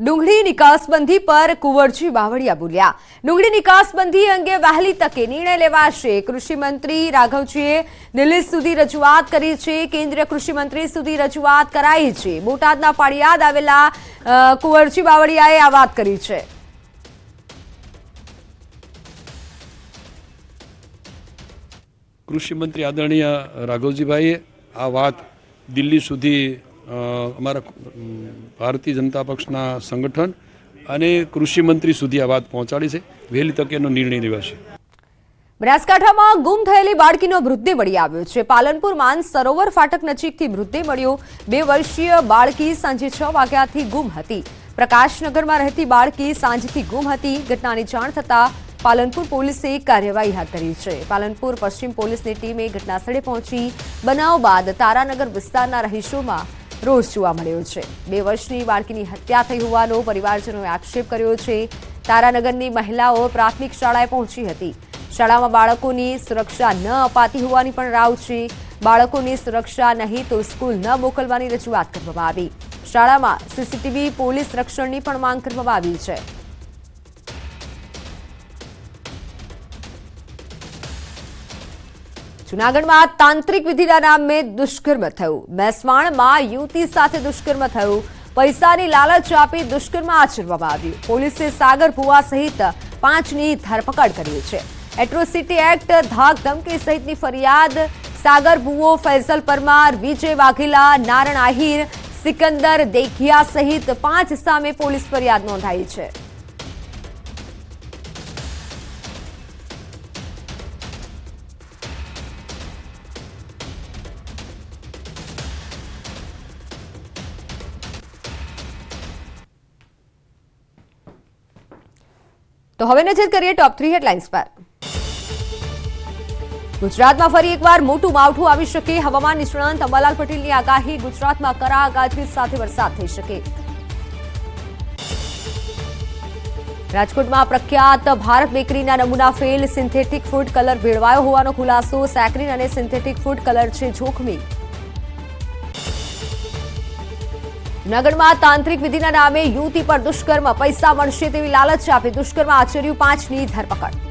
ડુંગળી નિકાસબંધી પર કુંવરજી બાવળિયા બોલ્યા. ડુંગળી નિકાસબંધી અંગે વહેલી તકે નિર્ણય લેવાશે. કૃષિમંત્રી રાઘવજીએ દિલ્હી સુધી રજૂઆત કરી છે. કેન્દ્રીય કૃષિમંત્રી સુધી રજૂઆત કરાઈ છે. બોટાદના પાળિયાદ આવેલા કુંવરજી બાવળિયાએ આ વાત કરી છે. કૃષિમંત્રી આદરણીય રાઘવજીભાઈએ આ વાત દિલ્હી સુધી અમારા ભારતીય જનતા પક્ષના સંગઠન અને કૃષિ મંત્રી સુધી આ વાત પહોંચાડી છે. વહેલી તકે એનો નિર્ણય લેવાશે. બનાસકાંઠામાં ગુમ થયેલી બાળકીનો મૃતદેહ મળી આવ્યો છે. પાલનપુર માન સરોવર ફાટક નજીકથી મૃતદેહ મળ્યો. બે વર્ષીય બાળકી સાંજે છ વાગ્યાથી ગુમ હતી. પ્રકાશનગરમાં રહેતી બાળકી સાંજથી ગુમ હતી. ઘટનાની જાણ થતાં પાલનપુર પોલીસે કાર્યવાહી હાથ ધરી છે. પાલનપુર પશ્ચિમ પોલીસની ટીમે ઘટનાસ્થળે પહોંચી. બનાવ બાદ તારાનગર વિસ્તારના રહીશોમાં રોષ જોવા મળ્યો છે. બે વર્ષની બાળકીની હત્યા થઈ હોવાનો પરિવારજનોએ આક્ષેપ કર્યો છે. તારાનગરની મહિલાઓ પ્રાથમિક શાળાએ પહોંચી હતી. શાળામાં બાળકોની સુરક્ષા ન અપાતી હોવાની પણ રાવ છે. બાળકોની સુરક્ષા નહીં તો સ્કૂલ ન મોકલવાની રજૂઆત કરવામાં આવી. શાળામાં સીસીટીવી પોલીસ રક્ષણની પણ માંગ કરવામાં આવી છે. જુનાગઢમાં તાંત્રિક વિધિના નામે દુષ્કર્મ થયું. મેસવાણમાં યુવતી સાથે દુષ્કર્મ થયું. પૈસાની લાલચ આપી દુષ્કર્મ આચરવામાં આવ્યું. પોલીસે સાગર ભુવા સહિત પાંચની ધરપકડ કરી છે. એટ્રોસિટી એક્ટ ધાક ધમકી સહિતની ફરિયાદ સાગર ભુવો ફૈઝલ પરમાર, વિજય વાઘેલા નારણ આહિર, સિકંદર દેખિયા સહિત પાંચ સામે પોલીસ ફરિયાદ નોંધાઈ છે. તો હવે નજર કરીએ ટોપ થ્રી હેડલાઇન્સ પર. ગુજરાતમાં ફરી એકવાર મોટું માવઠું આવી શકે. હવામાન નિષ્ણાંત અંબાલાલ પટેલની આગાહી, ગુજરાતમાં કરા ગાજવીજ સાથે વરસાદ થઈ શકે. રાજકોટમાં પ્રખ્યાત ભારત બેકરીના નમૂના ફેલ સિન્થેટિક ફૂડ કલર ભેળવાયો હોવાનો ખુલાસો. સેક્રીન અને સિન્થેટિક ફૂડ કલર છે જોખમી. જૂનાગઢમાં તાંત્રિક વિધિના નામે યુવતી પર દુષ્કર્મ, પૈસા મળશે તેવી લાલચ આપી દુષ્કર્મ આચર્યું પાંચની ધરપકડ.